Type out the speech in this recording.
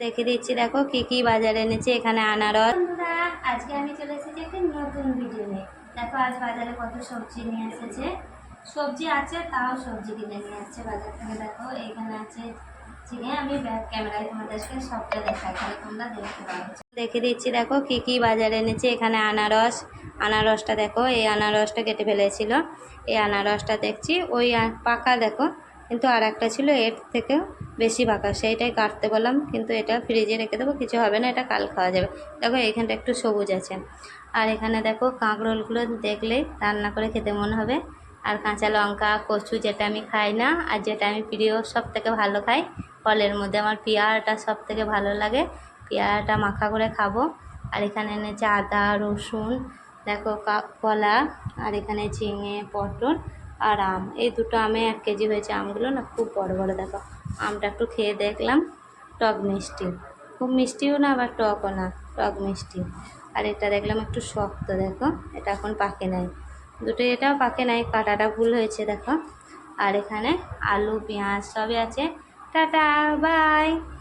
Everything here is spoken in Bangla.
দেখে দিচ্ছি, দেখো কি কি বাজারে এনেছে এখানে আনারস। আজকে আমি চলে এসেছি একটি নতুন ভিডিও নিয়ে। দেখো, আজ বাজারে কত সবজি নিয়ে এসেছে। সবজি আছে, তাও সবজি কিনে নিয়ে আসছে বাজার থেকে। দেখো, এখানে আছে চিনে আমি ব্যাক ক্যামেরায় তোমাদেরকে সবটা দেখাই, তাহলে তোমরা দেখতে দেখে দিচ্ছি, দেখো কি কি বাজারে এনেছে এখানে আনারস। আনারসটা দেখো, এই আনারসটা কেটে ফেলেছিল। এই আনারসটা দেখছি, ওই পাকা দেখো কিন্তু আর একটা ছিল এর থেকেও বেশি পাকা সেইটাই কাটতে বললাম, কিন্তু এটা ফ্রিজে রেখে দেবো, কিছু হবে না, এটা কাল খাওয়া যাবে। দেখো, এখানটা একটু সবুজ আছে। আর এখানে দেখো, কাঁকরোলগুলো দেখলেই রান্না করে খেতে মনে হবে। আর কাঁচা লঙ্কা, কচু যেটা আমি খাই না, আর যেটা আমি প্রিয় সব থেকে ভালো খাই, ফলের মধ্যে। আমার পেয়ারাটা সব থেকে ভালো লাগে, পেয়ারাটা মাখা করে খাব। আর এখানে এনেছে আদা, রসুন, দেখো কলা, আর এখানে ঝিঙে পটল। আর আম, এই দুটো আমে এক কেজি হয়েছে আমগুলো না খুব বড় বড়, দেখো। আমটা একটু খেয়ে দেখলাম, টক মিষ্টি। খুব মিষ্টিও না, আবার টকও না, টক মিষ্টি। আর এটা দেখলাম একটু শক্ত, দেখো, এটা এখন পাকে নাই। দুটো এটাও পাকে নাই, কাটাটা ভুল হয়েছে, দেখো। আর এখানে আলু, পেঁয়াজ সবই আছে। Tata, bye.